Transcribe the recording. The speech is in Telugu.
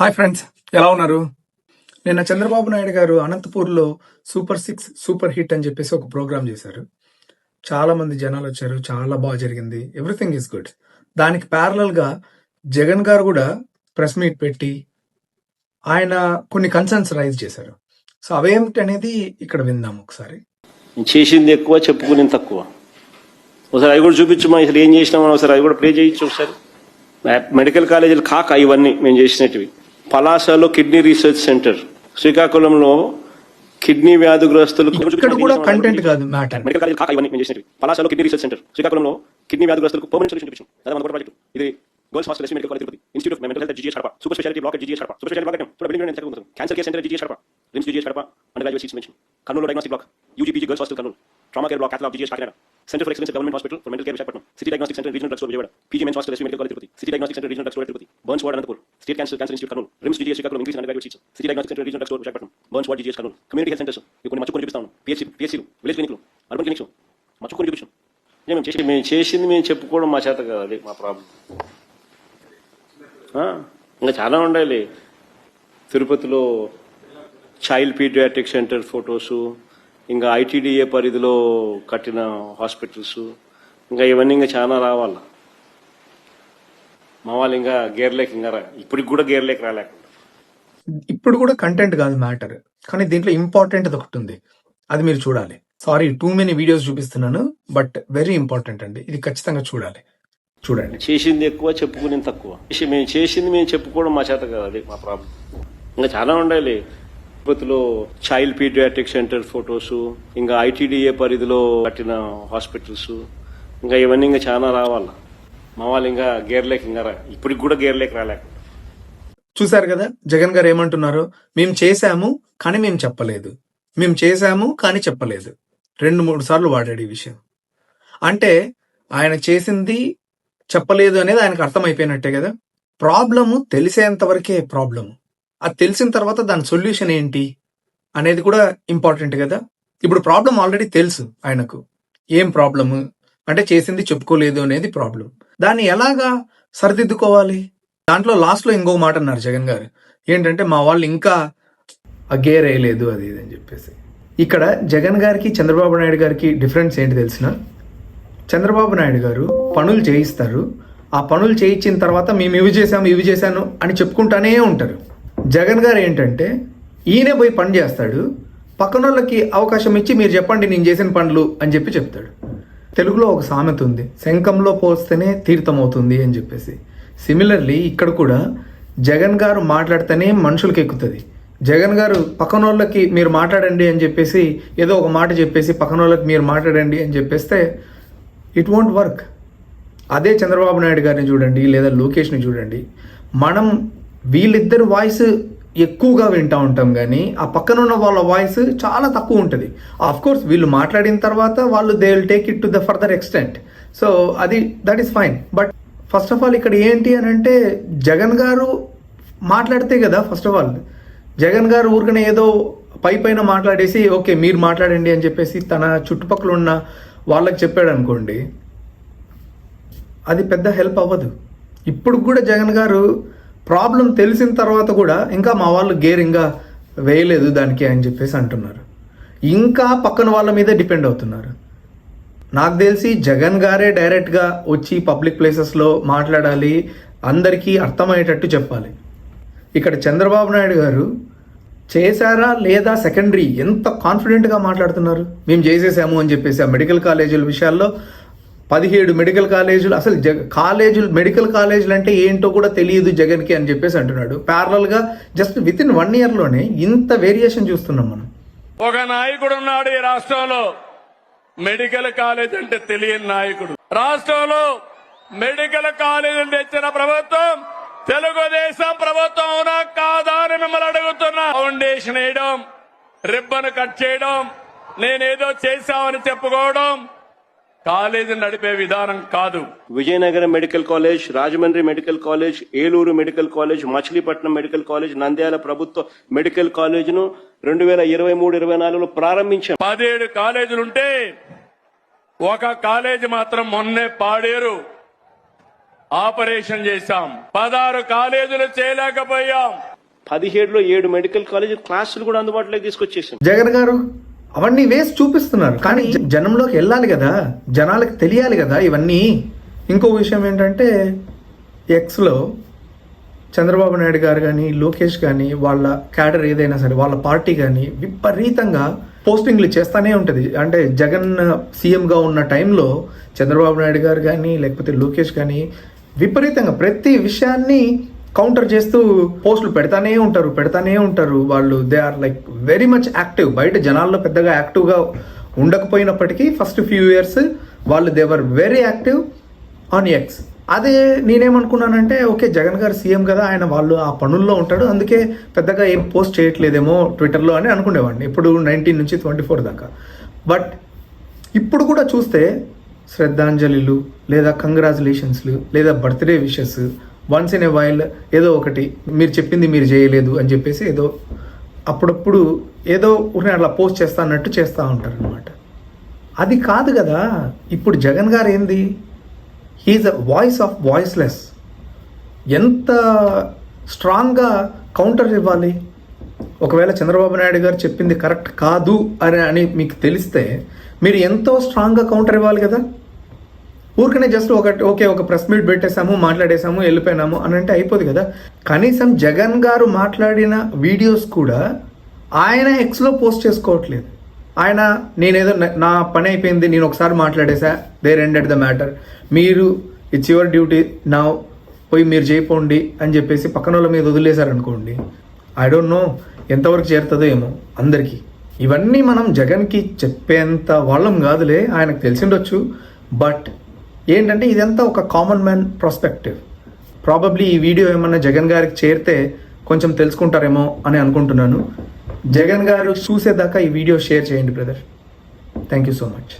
హాయ్ ఫ్రెండ్స్ ఎలా ఉన్నారు? నిన్న చంద్రబాబు నాయుడు గారు అనంతపూర్లో సూపర్ సిక్స్ సూపర్ హిట్ అని చెప్పేసి ఒక ప్రోగ్రామ్ చేశారు. చాలా మంది జనాలు వచ్చారు చాలా బాగా జరిగింది. ఎవ్రీథింగ్ ఈస్ గుడ్ దానికి ప్యారలల్గా జగన్ గారు కూడా ప్రెస్ మీట్ పెట్టి ఆయన కొన్ని కన్సర్న్స్ రైజ్ చేశారు. సో అవేమిటి అనేది ఇక్కడ విందాం ఒకసారి. చేసింది ఎక్కువ చెప్పుకునేది తక్కువ. ఒకసారి అవి కూడా చూపించమా అసలు ఏం చేసినామని ఒకసారి అవి కూడా ప్లే చేయొచ్చు ఒకసారి. మెడికల్ కాలేజీలు కాక ఇవన్నీ మేము చేసినటివి. పలాసలో కిడ్నీ రీసెర్చ్ సెంటర్. శ్రీకాకుళంలో కిడ్నీ వ్యాధిగ్రస్తులకు ఇక్కడ కూడా కంటెంట్ కాదు మ్యాటర్. మెడికల్ కాలేజ్ కాక ఇవన్నీ చేసినవి. పలాసలో కిడ్నీ రీసెర్చ్ సెంటర్. శ్రీకాకుళంలో కిడ్నీ వ్యాధిగ్రస్తులకు పర్మనెంట్ సొల్యూషన్ చూపించాం. అదే మన ప్రాజెక్ట్ ఇది girls hostel medical college Tirupati. Institute of mental health GGS Kadapa. Super speciality block GGS Kadapa. Super speciality block చూడ బిల్డింగ్ ఎంత cancer care centre GGS Kadapa. RIMS GGS Kadapa. Under graduate seats mention Kurnool diagnostic block UGPG girls hostel Kurnool. Trauma care block cath lab GGS Kakinada centre for excellence government hospital for mental care Visakhapatnam city diagnostic centre regional drugs Vijayawada PG men's hostel medical college Tirupati city diagnostic centre regional drugs Tirupati burns ward Anantapur state cancer cancer institute Kurnool RIMS GGS Srikakulam English under graduate city diagnostic centre regional drugs Visakhapatnam burns ward GGS Kurnool community health centres కొన్ని మచ్చుకొని చూపిస్తాను పిఎస్సీ పిఎస్సీలు విలేజ్ క్లినిక్లు అర్బన్ క్లినిక్స్ మచ్చుకొని చూపించాం మేము చేసి మేము చేసింది మేము చెప్పుకోవడం మా చేత కాదు అది మా ప్రాబ్లం ఇంకా చాలా ఉండాలి తిరుపతిలో చైల్డ్ పీడియాట్రిక్ సెంటర్ ఫొటోస్ ఇంకా ఐటీడీఏ పరిధిలో కట్టిన హాస్పిటల్స్ ఇంకా ఇవన్నీ ఇంకా చాలా రావాలా. మా వాళ్ళు ఇంకా గేర్లేక ఇంకా రా ఇప్పటికి కూడా గేర్లేక రాలేకుండా. ఇప్పుడు కూడా కంటెంట్ కాదు మ్యాటర్ కానీ దీంట్లో ఇంపార్టెంట్ ఒకటి ఉంది. అది మీరు చూడాలి. సారీ టూ మెనీ వీడియోస్ చూపిస్తున్నాను బట్ వెరీ ఇంపార్టెంట్ అండి. ఇది ఖచ్చితంగా చూడాలి. చూడండి. చేసింది ఎక్కువ చెప్పుకునేది తక్కువ. మేము చేసింది మేము చెప్పుకోవడం మా చేత కాదు అది మా ప్రాబ్లం. ఇంకా చాలా ఉండాలి. తిరుపతిలో చైల్డ్ పీడియాటిక్ సెంటర్ ఫొటోస్ ఇంకా ఐటీడీఏ పరిధిలో కట్టిన హాస్పిటల్స్ ఇంకా ఇవన్నీ ఇంకా చాలా రావాలి? మా వాళ్ళు ఇంకా గేర్లేక ఇంకా రా ఇప్పటికి కూడా గేర్లేక రాలేక చూసారు కదా జగన్ గారు ఏమంటున్నారు? మేము చేశాము కానీ మేము చెప్పలేదు. మేము చేశాము కానీ చెప్పలేదు. రెండు మూడు సార్లు వాడాడు ఈ విషయం. అంటే ఆయన చేసింది చెప్పలేదు అనేది ఆయనకు అర్థమైపోయినట్టే కదా? ప్రాబ్లము తెలిసేంత వరకే ప్రాబ్లము. అది తెలిసిన తర్వాత దాని సొల్యూషన్ ఏంటి అనేది కూడా ఇంపార్టెంట్ కదా. ఇప్పుడు ప్రాబ్లం ఆల్రెడీ తెలుసు ఆయనకు. ఏం ప్రాబ్లము? అంటే చేసింది చెప్పుకోలేదు అనేది ప్రాబ్లం దాన్ని ఎలాగా సరిదిద్దుకోవాలి? దాంట్లో లాస్ట్లో ఇంకో మాట అన్నారు జగన్ గారు. ఏంటంటే మా వాళ్ళు ఇంకా అగేర్ గేర్ వేయలేదు అది ఇది అని చెప్పేసి. ఇక్కడ జగన్ గారికి చంద్రబాబు నాయుడు గారికి డిఫరెన్స్ ఏంటి తెలిసిన? చంద్రబాబు నాయుడు గారు పనులు చేయిస్తారు. ఆ పనులు చేయించిన తర్వాత మేము ఇవి చేసాము ఇవి చేశాను అని చెప్పుకుంటానే ఉంటారు. జగన్ గారు ఏంటంటే ఈయనే పోయి పని చేస్తాడు పక్కన వాళ్ళకి అవకాశం ఇచ్చి మీరు చెప్పండి నేను చేసిన పనులు అని చెప్పి చెప్తాడు. తెలుగులో ఒక సామెత ఉంది శంఖంలో పోస్తేనే తీర్థం అవుతుంది అని చెప్పేసి. సిమిలర్లీ ఇక్కడ కూడా జగన్ గారు మాట్లాడితేనే మనుషులకి ఎక్కుతుంది. జగన్ గారు పక్కన వాళ్ళకి మీరు మాట్లాడండి అని చెప్పేసి ఏదో ఒక మాట చెప్పేసి పక్కన వాళ్ళకి మీరు మాట్లాడండి అని చెప్పేస్తే ఇట్ వోంట్ వర్క్ అదే చంద్రబాబు నాయుడు గారిని చూడండి లేదా లోకేష్ని చూడండి మనం వీళ్ళిద్దరు వాయిస్ ఎక్కువగా వింటూ ఉంటాం కానీ ఆ పక్కన ఉన్న వాళ్ళ వాయిస్ చాలా తక్కువ ఉంటుంది. ఆఫ్ కోర్స్ వీళ్ళు మాట్లాడిన తర్వాత వాళ్ళు they will take it to the further extent so అది that is fine but first of all ఇక్కడ ఏంటి అని అంటే జగన్ గారు మాట్లాడితే కదా ఫస్ట్ ఆఫ్ ఆల్ జగన్ గారు ఊరికనే ఏదో పై పైన మాట్లాడేసి ఓకే మీరు మాట్లాడండి అని చెప్పేసి తన చుట్టుపక్కల ఉన్న వాళ్ళకి చెప్పాడు అనుకోండి అది పెద్ద హెల్ప్ అవ్వదు. ఇప్పుడు కూడా జగన్ గారు ప్రాబ్లం తెలిసిన తర్వాత కూడా ఇంకా మా వాళ్ళు గేర్ ఇంకా వేయలేదు దానికి అని చెప్పేసి అంటున్నారు. ఇంకా పక్కన వాళ్ళ మీద డిపెండ్ అవుతున్నారు. నాకు తెలిసి జగన్ గారే డైరెక్ట్గా వచ్చి పబ్లిక్ ప్లేసెస్లో మాట్లాడాలి అందరికీ అర్థమయ్యేటట్టు చెప్పాలి. ఇక్కడ చంద్రబాబు నాయుడు గారు చేశారా లేదా సెకండరీ ఎంత కాన్ఫిడెంట్గా మాట్లాడుతున్నారు? మేము చేసేసాము అని చెప్పేసి ఆ మెడికల్ కాలేజీల విషయాల్లో పదిహేడు మెడికల్ కాలేజీలు అసలు జగ కాలేజీలు మెడికల్ కాలేజీలు అంటే ఏంటో కూడా తెలియదు జగన్కి అని చెప్పేసి అంటున్నాడు. ప్యారలల్గా జస్ట్ విత్ ఇన్ వన్ ఇయర్లోనే ఇంత వేరియేషన్ చూస్తున్నాం మనం. ఒక నాయకుడు ఉన్నాడు ఈ రాష్ట్రంలో. మెడికల్ కాలేజ్ అంటే తెలియని నాయకుడు. రాష్ట్రంలో మెడికల్ కాలేజ్ తెచ్చిన ప్రభుత్వం తెలుగుదేశం ప్రభుత్వం అవునా కాదా అని మిమ్మల్ని అడుగుతున్నా. ఫౌండేషన్ వేయడం రిబ్బన్ కట్ చేయడం నేనేదో చేశామని చెప్పుకోవడం కాలేజీ నడిపే విధానం కాదు. Vizianagaram medical college Rajahmundry medical college Eluru medical college Machilipatnam medical college Nandyal ప్రభుత్వ మెడికల్ కాలేజ్ను రెండు వేల ఇరవై మూడు ఇరవై నాలుగులో ప్రారంభించాం. పదిహేడు కాలేజీలుంటే ఒక కాలేజీ మాత్రం మొన్నే పాడేరు. ఆపరేషన్ చేశాం. పదహారు కాలేజీలు చేయలేకపోయాం. పదిహేడులో ఏడు మెడికల్ కాలేజ్ క్లాసులు కూడా అందుబాటులోకి తీసుకొచ్చేసాం. జగన్ గారు అవన్నీ వేసి చూపిస్తున్నారు కానీ జనంలోకి వెళ్ళాలి కదా. జనాలకు తెలియాలి కదా ఇవన్నీ. ఇంకో విషయం ఏంటంటే ఎక్స్లో చంద్రబాబు నాయుడు గారు కానీ లోకేష్ కానీ వాళ్ళ క్యాడర్ ఏదైనా సరే వాళ్ళ పార్టీ కానీ విపరీతంగా పోస్టింగ్లు చేస్తానే ఉంటుంది. అంటే జగన్ సీఎంగా ఉన్న టైంలో చంద్రబాబు నాయుడు గారు కానీ లేకపోతే లోకేష్ కానీ విపరీతంగా ప్రతి విషయాన్ని కౌంటర్ చేస్తూ పోస్టులు పెడతానే ఉంటారు పెడతానే ఉంటారు. వాళ్ళు they are like very much active బయట జనాల్లో పెద్దగా యాక్టివ్గా ఉండకపోయినప్పటికీ ఫస్ట్ ఫ్యూ ఇయర్స్ వాళ్ళు they were very active on X అదే నేనేమనుకున్నానంటే ఓకే జగన్ గారు సీఎం కదా ఆయన వాళ్ళు ఆ పనుల్లో ఉంటాడు. అందుకే పెద్దగా ఏం పోస్ట్ చేయట్లేదేమో ట్విట్టర్లో అని అనుకునేవాడిని. ఇప్పుడు నైన్టీన్ నుంచి ట్వంటీ ఫోర్ దాకా. బట్ ఇప్పుడు కూడా చూస్తే శ్రద్ధాంజలిలు లేదా కంగ్రాచులేషన్స్లు లేదా birthday wishes once in a while ఏదో ఒకటి మీరు చెప్పింది మీరు చేయలేదు అని చెప్పేసి ఏదో అప్పుడప్పుడు ఏదో ఉన్న అట్లా పోస్ట్ చేస్తా అన్నట్టు చేస్తూ ఉంటారు అనమాట అది కాదు కదా ఇప్పుడు జగన్ గారు ఏంది? He is a voice of voiceless ఎంత స్ట్రాంగ్గా కౌంటర్ ఇవ్వాలి? ఒకవేళ చంద్రబాబు నాయుడు గారు చెప్పింది కరెక్ట్ కాదు అని అని మీకు తెలిస్తే మీరు ఎంతో స్ట్రాంగ్గా కౌంటర్ ఇవ్వాలి కదా? ఊరికనే జస్ట్ ఒక ఓకే ఒక ప్రెస్ మీట్ పెట్టేశాము మాట్లాడేశాము వెళ్ళిపోయినాము అని అంటే అయిపోదు కదా. కనీసం జగన్ గారు మాట్లాడిన వీడియోస్ కూడా ఆయన ఎక్స్లో పోస్ట్ చేసుకోవట్లేదు. ఆయన నేనేదో నా- పని అయిపోయింది నేను ఒకసారి మాట్లాడేశా దేర్ ఎండెడ్ ద మ్యాటర్ మీరు ఇట్స్ యువర్ డ్యూటీ నా పోయి మీరు చేయపోండి అని చెప్పేసి పక్కన వాళ్ళ మీద వదిలేశారనుకోండి ఐ డోంట్ నో ఎంతవరకు చేరుతుందో ఏమో అందరికీ. ఇవన్నీ మనం జగన్కి చెప్పేంత వాళ్ళం కాదులే ఆయనకు తెలిసిండొచ్చు బట్ ఏంటంటే ఇదంతా ఒక కామన్ మ్యాన్ ప్రాస్పెక్టివ్ ప్రాబబ్లీ ఈ వీడియో ఏమన్నా జగన్ గారికి చేరితే కొంచెం తెలుసుకుంటారేమో అని అనుకుంటున్నాను. జగన్ గారు చూసేదాకా ఈ వీడియో షేర్ చేయండి brother thank you so much